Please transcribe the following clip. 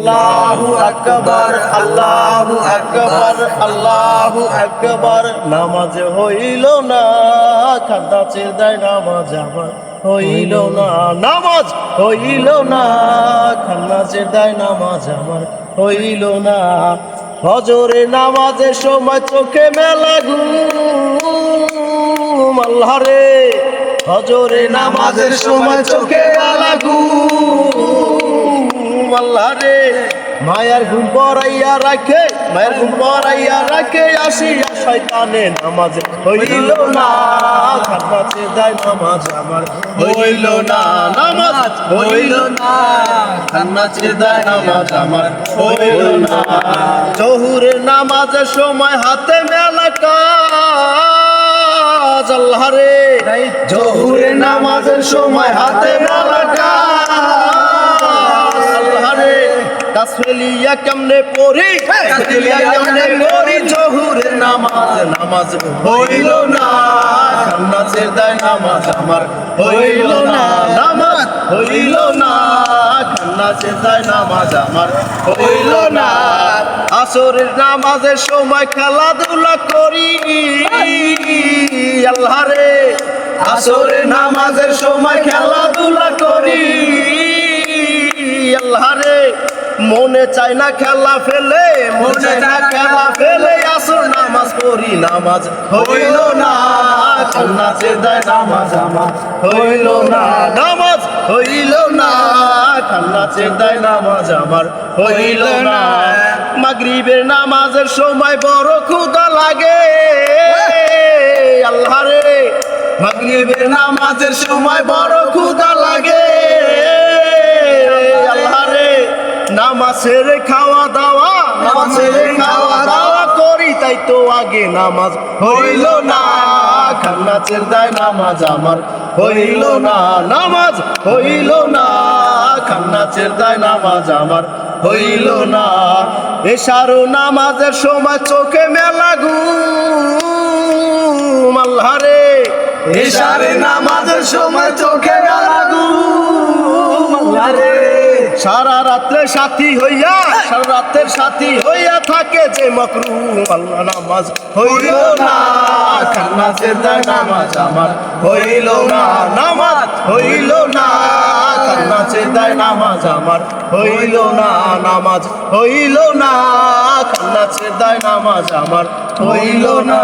আল্লাহু আকবার আল্লাহু আকবার আল্লাহু আকবার। নামাজ হইল না খাদাচের দেয় নামাজ আমার। হইল না, নামাজ হইল না খান্নাচের দেয় নামাজ আমার। হইল না হজরে নামাজের সময় চোখে মেলা ঘুম। আল্লাহ রে হজরে নামাজের সময় চোখে মেলা আল্লাহ রে। মায়ার ঘুম পড়াইয়া রাখে, মায়ের ঘুম পড়াইয়া রাখে, আসিয়া শয়তানে নামাজ হইল না। খান্নাচে দেয় নামাজ আমার হইল না। নামাজ হইল না। খান্নাচে দেয় নামাজ আমার হইল না। জহুরের নামাজের সময় হাতে মেলা কাজ। আল্লাহ রে। জহুরের নামাজের সময় হাতে মেলা কাজ। কাসফেলিয়া কেমনে পড়ি? কাসফেলিয়া কেমনে পড়ি? জহুরের নামাজ নামাজ হইল না। খান্নাচের দায় নামাজ আমার হইল না। নামাজ হইল না। খান্নাচের দায় নামাজ আমার হইল না। আসরের নামাজের সময় খেলাধুলা করি। আল্লাহ রে আসরের নামাজের সময় খেলাধুলা মনে চায় না খেলা ফেলে মনে চায় না খেলা ফেলে আসর নামাজ পড়ি নামাজ হইল না। নাচে দেয় নামাজ আমার হইল না। নামাজ হইল না। নাচে দেয় নামাজ আমার হইল না। মাগরিবের নামাজের সময় বড় ক্ষুদা লাগে। আল্লাহ রে মাগরিবের নামাজের সময় বড় ক্ষুদা লাগে। নামাজের খাওয়া দাওয়া নামাজের খাওয়া দাওয়া করি তাই তো আগে নামাজ হইল না। খান্নাচের দায় নামাজ আমার হইল না। নামাজ হইল না। খান্নাচের দায় নামাজ আমার হইল না। এসারো নামাজের সময় চোখে মেলা ঘুম। আল্লাহ রে। এসারে নামাজের সময় সারা রাত্রে সাথী হইয়া, সারা রাত্রের সাথী হইয়া থাকে যে মকরু আল্লাহ নামাজ। হইল না খান্নাচের দায় নামাজ আমার। হইল না, নামাজ হইল না খান্নাচের দায় নামাজ আমার। হইল না, নামাজ হইল না খান্নাচের দায় নামাজ আমার। হইল না।